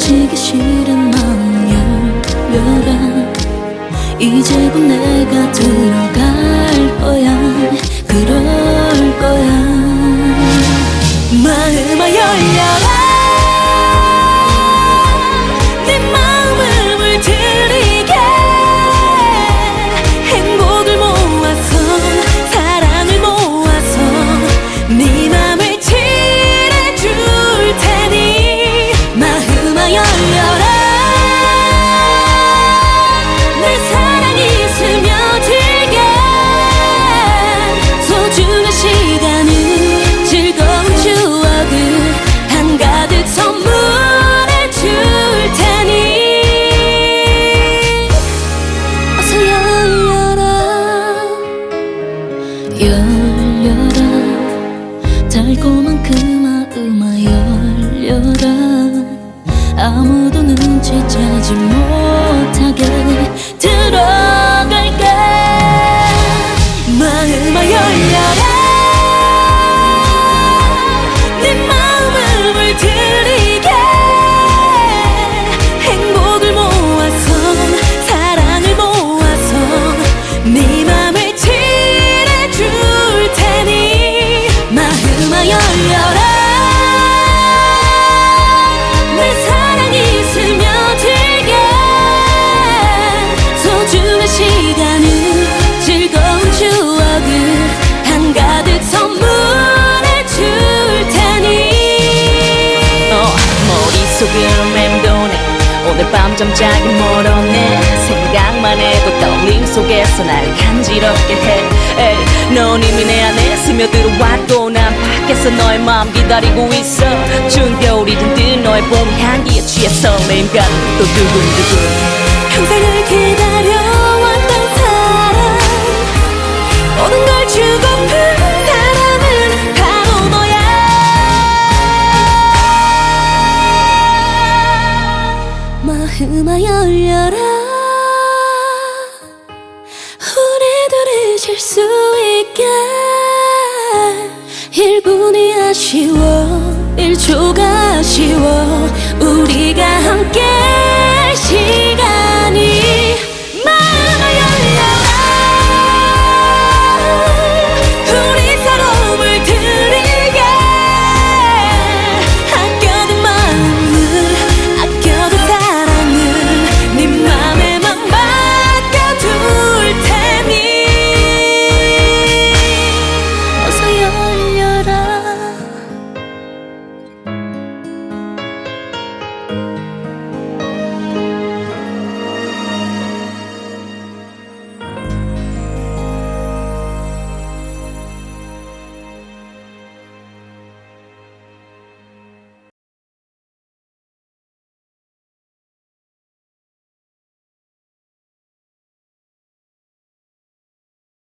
놓치기 싫은 마음 열려라. 이제 곧 내가 들어갈 마음아 열려라 아무도 눈치채지 못하게 들어갈게. 마음아 열려라. 내 마음을 물들이게. 행복을 모아서 사랑을 모아서 네 맘을 칠해줄 테니 마음아 열려라 오늘 밤 잠자기 멀었네. 생각만 해도 떨림 속에서 날 간지럽게 해. 에이, 넌 이미 내 안에 스며들어왔고 난 밖에서 너의 마음 기다리고 있어. 추운 겨울이 든든 너의 봄 향기에 취해 설레임 가득 또 두근두근 마음아 열려라. 우리들이 쉴 수 있게. 1분이 아쉬워 1초가 아쉬워. 우리가 함